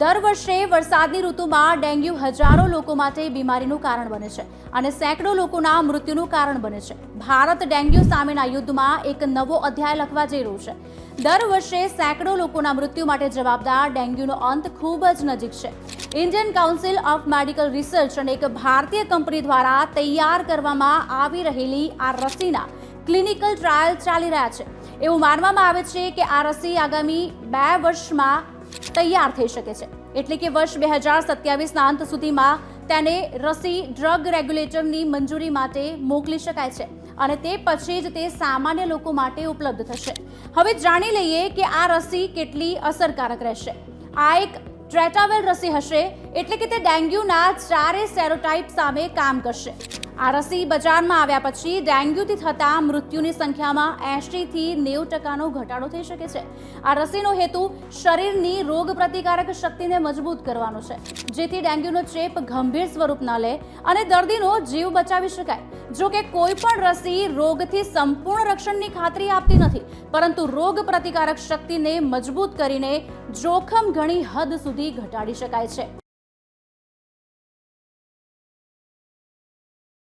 દર વર્ષે વરસાદની ઋતુમાં ડેન્ગ્યુ હજારો લોકો માટે બીમારીનું કારણ બને છે અને સેંકડો લોકોના મૃત્યુનું કારણ બને છે. ભારત ડેન્ગ્યુ સામેના યુદ્ધમાં એક નવો અધ્યાય લખવા જઈ રહ્યું છે. દર વર્ષે સેંકડો લોકોના મૃત્યુ માટે જવાબદાર ડેન્ગ્યુનો અંત ખૂબ જ નજીક છે. Indian council of medical research અને એક ભારતીય કંપની દ્વારા તૈયાર કરવામાં આવી રહેલી આ રસીના ક્લિનિકલ ટ્રાયલ ચાલી રહ્યા છે. એવું માનવામાં આવે છે કે આ રસી આગામી બે વર્ષમાં તૈયાર થઈ શકે છે. એટલે કે વર્ષ બે હજાર સત્યાવીસના અંત સુધીમાં તેને રસી ડ્રગ રેગ્યુલેટરની મંજૂરી માટે મોકલી શકાય છે અને તે પછી જ તે સામાન્ય લોકો માટે ઉપલબ્ધ થશે. હવે જાણી લઈએ કે આ રસી કેટલી અસરકારક રહેશે. આ એક ટ્રેટાવેલ રસી હશે એટલે કે તે ડેન્ગ્યુના ચારે સેરોટાઇપ સામે કામ કરશે. આ રસી બજારમાં આવ્યા પછી ડેન્ગ્યુથી થતા મૃત્યુની સંખ્યામાં એંશીથી નેવું ટકાનો ઘટાડો થઈ શકે છે. આ રસીનો હેતુ શરીરની રોગ પ્રતિકારક શક્તિને મજબૂત કરવાનો છે, જેથી ડેન્ગ્યુનો ચેપ ગંભીર સ્વરૂપ ન લે અને દર્દીનો જીવ બચાવી શકાય. જો કે કોઈ પણ રસી રોગથી સંપૂર્ણ રક્ષણની ખાતરી આપતી નથી, પરંતુ રોગ પ્રતિકારક શક્તિને મજબૂત કરીને જોખમ ઘણી હદ સુધી ઘટાડી શકાય છે.